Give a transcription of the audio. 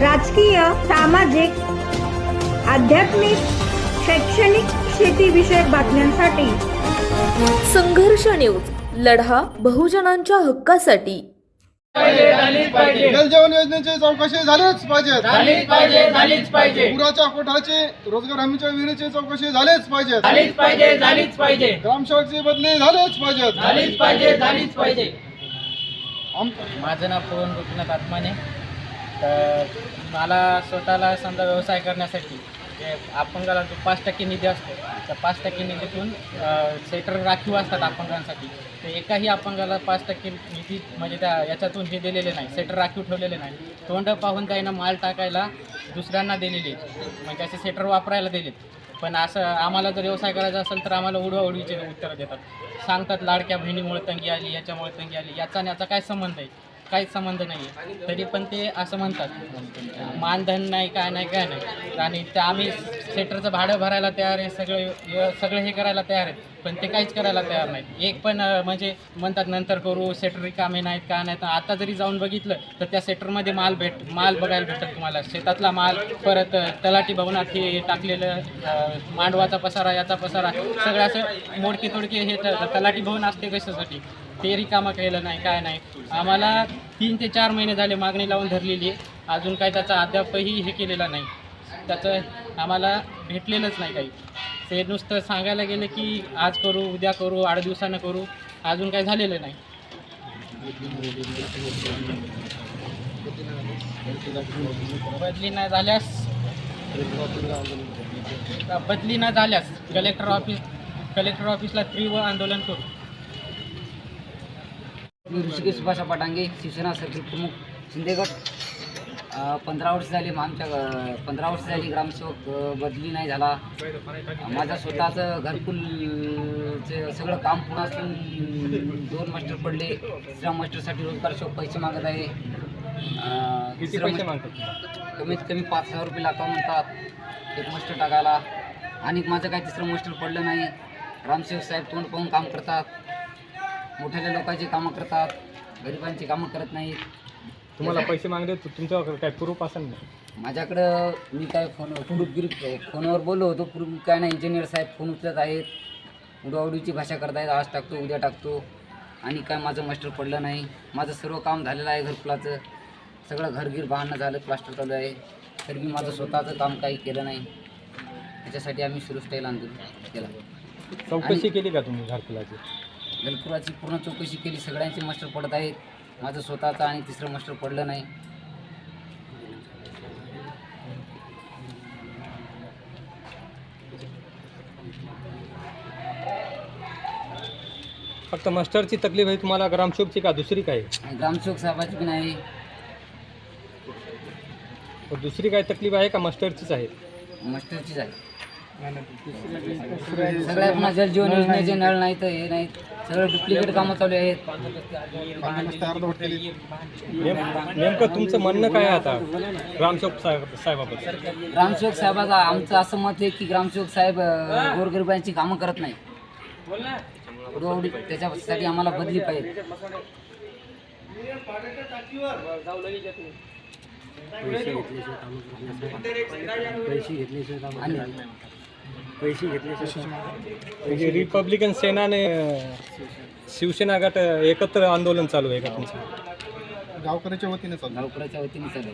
राजकीय सामाजिक आध्यात्मिक शैक्षणिक शेतीविषयक बातम्यांसाठी. संघर्ष न्यूज लढा बहुजनांच्या हक्कासाठी. जल जीवन योजनेची चौकशी झालीच पाहिजे झालीच पाहिजे झालीच पाहिजे. पुराच्या कोठाची रोजगार हमीच्या विहिरीची चौकशी झालीच पाहिजे झालीच पाहिजे झालीच पाहिजे. ग्रामसेवकची बदली झालीच पाहिजे झालीच पाहिजे झालीच पाहिजे. माझं नाव पवन गोपीनाथ आत्माने. तर मला स्वतःला समजा व्यवसाय करण्यासाठी जे अपंगाला जो पाच टक्के निधी असतो त्या पाच टक्के निधीतून सेटर राखीव असतात अपंगांसाठी. तर एकाही अपंगाला पाच टक्के निधी म्हणजे त्या याच्यातून हे दिलेले नाही सेटर राखीव ठेवलेले नाही. तोंड पाहून त्यांना माल टाकायला दुसऱ्यांना दिलेले म्हणजे असे सेटर वापरायला दिलेत. पण असं आम्हाला जर व्यवसाय करायचा असेल तर आम्हाला उडवाउडवीचे उत्तरं देतात. सांगतात लाडक्या बहिणीमुळे तंगी आली याच्यामुळे तंगी आली याचा आणि याचा काय संबंध आहे? काहीच संबंध नाही आहे तरी पण ते असं म्हणतात मानधन नाही काय नाही काय नाही. आणि त्या आम्ही सेटरचं भाडं भरायला तयार आहे सगळं सगळं हे करायला तयार आहे पण ते काहीच करायला तयार नाहीत. एक पण म्हणजे म्हणतात नंतर करू सेटर रिकामे नाहीत काय नाहीत. आता जरी जाऊन बघितलं तर त्या सेटरमध्ये माल भेट माल बघायला भेटत तुम्हाला. शेतातला माल परत तलाठी भवनात हे टाकलेलं मांडवाचा पसारा याचा पसारा सगळं असं मोडके तोडके हे त- तलाठी भवन असते कशासाठी? ते रिकामा केलं नाही काय नाही. आम्हाला तीन ते चार महिने झाले मागणी लावून धरलेली आहे. अजून काय त्याचा अद्यापही हे केलेला नाही. त्याचं आम्हाला भेटलेलंच नाही काही. ते नुसतं सांगायला गेलं की आज करू उद्या करू आठ दिवसानं करू अजून काही झालेलं नाही. बदली नाही झाल्यास बदली न झाल्यास कलेक्टर ऑफिस कलेक्टर ऑफिसला तीव्र आंदोलन करू. ऋषिकेश सुभाषा पटांगे शिवसेना सर्कल प्रमुख शिंदेगड. पंधरा वर्ष झाली आमच्या अ, पंधरा वर्ष झाली ग्रामसेवक बदली नाही झाला. माझं स्वतःचं घरकुलचे सगळं काम पूर्ण असून दोन मास्टर पडले. तिसऱ्या मास्टरसाठी रोजगार शोक पैसे मागत आहे. कमीत कमी पाच हजार रुपये लागतात म्हणतात. एक मास्टर टाकायला. आणि माझं काही तिसरं मास्टर पडलं नाही. ग्रामसेवक साहेब तोंड पाहून काम करतात. मोठ्या लोकांची कामं करतात. गरिबांची कामं करत नाहीत. तुम्हाला पैसे मागले तर तुमच्यावर काय प्रूफ असेल ना? माझ्याकडं मी काय फोन प्रूफगिरी फोनवर बोललो होतो प्रूफ काय नाही इंजिनियर साहेब फोन उचलत आहेत. उडवाउडीची भाषा करतायत आज टाकतो उद्या टाकतो. आणि काय माझं मास्टर पडलं नाही. माझं सर्व काम झालेलं आहे घरकुलाचं. सगळं घरगीर बहाणं झालं प्लास्टर चालू आहे. तरी मी माझं स्वतःचं काम काही केलं नाही. त्याच्यासाठी आम्ही सुरुस्टाईल आंदोलन केलं. चौकशी केली का तुम्ही घरकुलाची? घरकुलाची पूर्ण चौकशी केली. सगळ्यांचे मास्टर पडत आहेत. माझं स्वतःचं आणि तिसरं मास्टर पडलं नाही. फक्त मास्टरची तकलीफ आहे तुम्हाला ग्रामसेवकची का दुसरी काय? ग्रामसेवक साहेबाची पण आहे तर दुसरी काय तकलीफ आहे का मास्टरचीच आहे? मास्टरचीच आहे. सगळ्या पुन्हा जलजीवन योजनेचे नळ नाहीत हे नाहीत. सगळं डुप्लिकेट कामं चालू आहेत. नेमकं तुमचं म्हणणं काय आहे आता ग्रामसेवक साहेब साहेबाबद्दल? ग्रामसेवक साहेबाचा आमचं असं मत आहे की ग्रामसेवक साहेब अं, गोरगरिबांची कामं करत नाही त्याच्यासाठी आम्हाला बदली पाहिजे. आणि म्हणजे रिपब्लिकन सेनाने अं, शिवसेना गट एकत्र आंदोलन चालू आहे का तुमचं? गावकऱ्याच्या वतीने चालू. गावकऱ्याच्या वतीने चालू